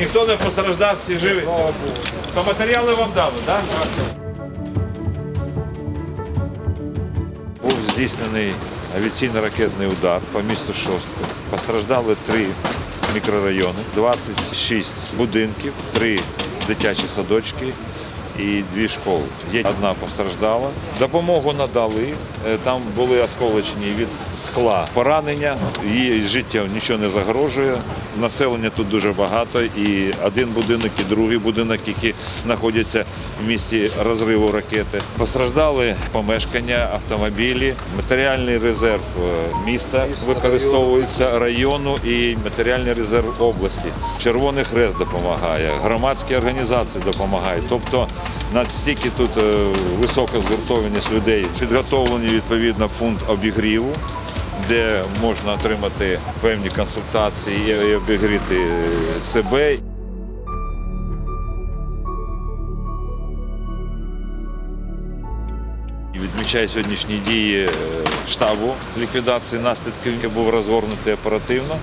Ніхто не постраждав, всі живі. То матеріали вам дали, так? Був здійснений авіаційно-ракетний удар по місту Шостко. Постраждали три мікрорайони, 26 будинків, три дитячі садочки і дві школи. Є одна постраждала. Допомогу надали. Е, Там були осколочні від скла поранення. Її життя нічого не загрожує. Населення тут дуже багато. І один будинок, і другий будинок, які знаходяться в місті розриву ракети. Постраждали помешкання, автомобілі, матеріальний резерв е, міста використовується району і матеріальний резерв області. Червоний Хрест допомагає, громадські організації допомагають. Тобто настільки тут е, висока згуртованість людей, підготовлений відповідно фонд обігріву. Де можна отримати певні консультації і обігріти е, себе І Відмічає сьогоднішні дії е, штабу ліквідації наслідків, який був розгорнутий оперативно.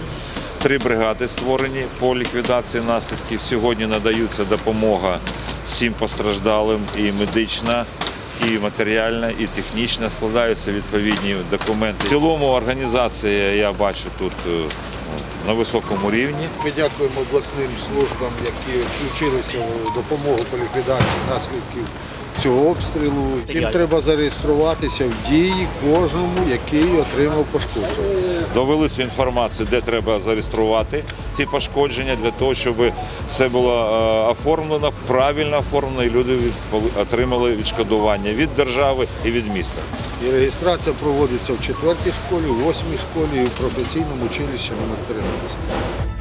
Три бригади створені по ліквідації наслідків. Сьогодні надаються допомога всім постраждалим і медична, і матеріальна, і технічна. Складаються відповідні документи. В цілому організація я бачу тут е, на високому рівні. Ми дякуємо обласним службам, які включилися в допомогу по ліквідації наслідків цього обстрілу. Їм треба зареєструватися в дії кожному, який отримав пошкодження. Довели цю інформацію, де треба зареєструвати ці пошкодження, для того, щоб все було е, оформлено, правильно оформлено, і люди отримали відшкодування від держави і від міста. І реєстрація проводиться в четвертій школі, в восьмій школі і в професійному училищі номер 13.